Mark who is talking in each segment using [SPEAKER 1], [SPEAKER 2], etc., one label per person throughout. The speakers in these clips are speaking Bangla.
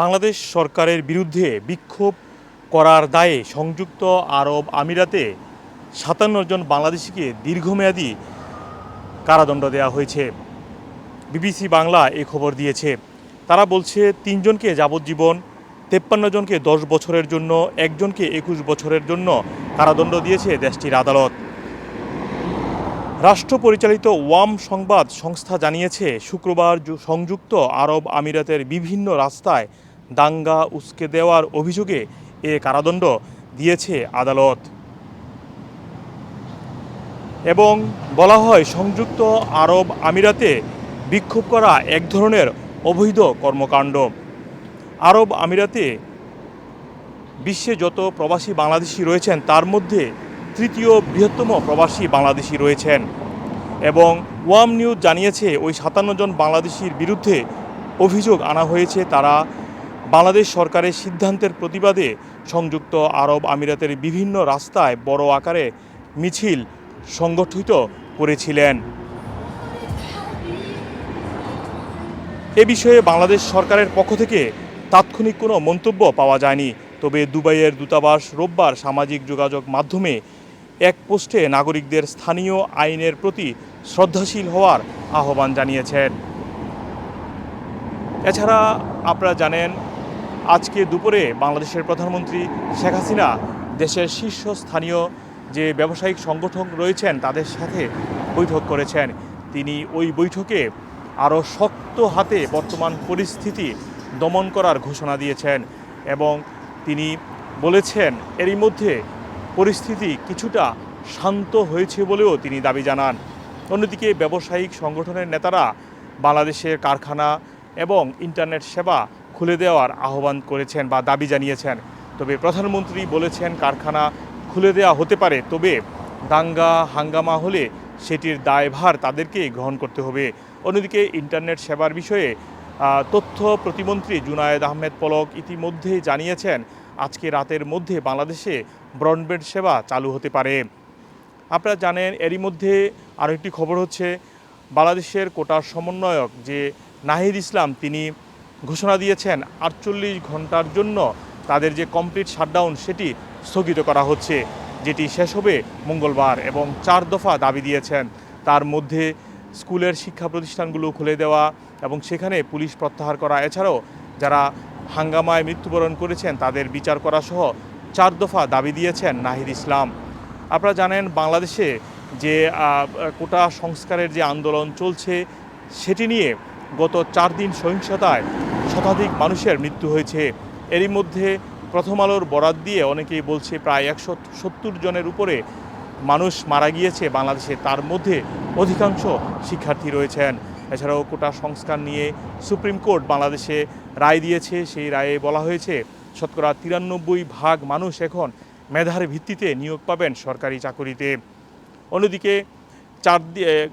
[SPEAKER 1] বাংলাদেশ সরকারের বিরুদ্ধে বিক্ষোভ করার দায়ে সংযুক্ত আরব আমিরাতে সাতান্ন জন বাংলাদেশিকে দীর্ঘমেয়াদী কারাদণ্ড দেওয়া হয়েছে। বিবিসি বাংলা এই খবর দিয়েছে। তারা বলছে তিনজনকে যাবজ্জীবন, তেপ্পান্ন জনকে দশ বছরের জন্য, একজনকে একুশ বছরের জন্য কারাদণ্ড দিয়েছে দেশটির আদালত। রাষ্ট্র পরিচালিত ওয়াম সংবাদ সংস্থা জানিয়েছে, শুক্রবার সংযুক্ত আরব আমিরাতের বিভিন্ন রাস্তায় দাঙ্গা উস্কে দেওয়ার অভিযোগে এ কারাদণ্ড দিয়েছে আদালত। এবং বলা হয়, সংযুক্ত আরব আমিরাতে বিক্ষোভ করা এক ধরনের অবৈধ কর্মকাণ্ড। আরব আমিরাতে বিশ্বে যত প্রবাসী বাংলাদেশি রয়েছেন, তার মধ্যে তৃতীয় বৃহত্তম প্রবাসী বাংলাদেশি রয়েছেন এবং ওয়াম নিউজ জানিয়েছে ওই সাতান্ন জন বাংলাদেশির বিরুদ্ধে অভিযোগ আনা হয়েছে। তারা বাংলাদেশ সরকারের সিদ্ধান্তের প্রতিবাদে সংযুক্ত আরব আমিরাতের বিভিন্ন রাস্তায় বড় আকারে মিছিল সংগঠিত করেছিলেন। এ বিষয়ে বাংলাদেশ সরকারের পক্ষ থেকে তাৎক্ষণিক কোনো মন্তব্য পাওয়া যায়নি। তবে দুবাইয়ের দূতাবাস রোববার সামাজিক যোগাযোগ মাধ্যমে এক পোস্টে নাগরিকদের স্থানীয় আইনের প্রতি শ্রদ্ধাশীল হওয়ার আহ্বান জানিয়েছেন। এছাড়া আপনারা জানেন, আজকে দুপুরে বাংলাদেশের প্রধানমন্ত্রী শেখ হাসিনা দেশের শীর্ষস্থানীয় যে ব্যবসায়িক সংগঠন রয়েছেন, তাদের সাথে বৈঠক করেছেন। তিনি ওই বৈঠকে আরও শক্ত হাতে বর্তমান পরিস্থিতি দমন করার ঘোষণা দিয়েছেন এবং তিনি বলেছেন, এরই মধ্যে পরিস্থিতি কিছুটা শান্ত হয়েছে বলেও তিনি দাবি জানান। অন্যদিকে ব্যবসায়িক সংগঠনের নেতারা বাংলাদেশের কারখানা এবং ইন্টারনেট সেবা খুলে দেওয়ার আহ্বান করেছেন বা দাবি জানিয়েছেন। তবে প্রধানমন্ত্রী বলেছেন কারখানা খুলে দেওয়া হতে পারে, তবে দাঙ্গা, হাঙ্গামা হলে সেটির দায়ভার তাদেরকেই গ্রহণ করতে হবে। অন্যদিকে ইন্টারনেট সেবার বিষয়ে তথ্য প্রতিমন্ত্রী জুনায়েদ আহমেদ পলক ইতিমধ্যেই জানিয়েছেন আজকে রাতের মধ্যে বাংলাদেশে ব্রডব্যান্ড সেবা চালু হতে পারে। আপনারা জানেন, এরই মধ্যে আরও একটি খবর হচ্ছে, বাংলাদেশের কোটার সমন্বয়ক যে নাহিদ ইসলাম, তিনি ঘোষণা দিয়েছেন আটচল্লিশ ঘণ্টার জন্য তাদের যে কমপ্লিট শাটডাউন সেটি স্থগিত করা হচ্ছে, যেটি শেষ হবে মঙ্গলবার এবং চার দফা দাবি দিয়েছেন। তার মধ্যে স্কুলের শিক্ষা প্রতিষ্ঠানগুলো খুলে দেওয়া এবং সেখানে পুলিশ প্রত্যাহার করা, এছাড়াও যারা হাঙ্গামায় মৃত্যুবরণ করেছেন তাদের বিচার করা সহ চার দফা দাবি দিয়েছেন নাহিদ ইসলাম। আপনারা জানেন বাংলাদেশে যে কোটা সংস্কারের যে আন্দোলন চলছে, সেটি নিয়ে গত চার দিন সহিংসতায় শতাধিক মানুষের মৃত্যু হয়েছে। এরই মধ্যে প্রথম আলোর বরাত দিয়ে অনেকেই বলছে প্রায় একশো সত্তর জনের উপরে মানুষ মারা গিয়েছে বাংলাদেশে। তার মধ্যে অধিকাংশ শিক্ষার্থী রয়েছেন। এছাড়াও কোটা সংস্কার নিয়ে সুপ্রিম কোর্ট বাংলাদেশে রায় দিয়েছে। সেই রায়ে বলা হয়েছে, শতকরা তিরানব্বই ভাগ মানুষ এখন মেধার ভিত্তিতে নিয়োগ পাবেন সরকারি চাকরিতে। অন্যদিকে চার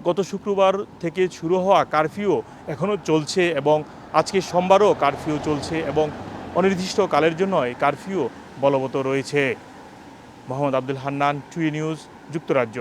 [SPEAKER 1] গত শুক্রবার থেকে শুরু হওয়া কারফিউ এখনও চলছে এবং আজকে সোমবারও কারফিউ চলছে এবং অনির্দিষ্টকালের জন্য এই কারফিউ বলবৎ রয়েছে। মোহাম্মদ আব্দুল হান্নান টুই নিউজ, যুক্তরাজ্য।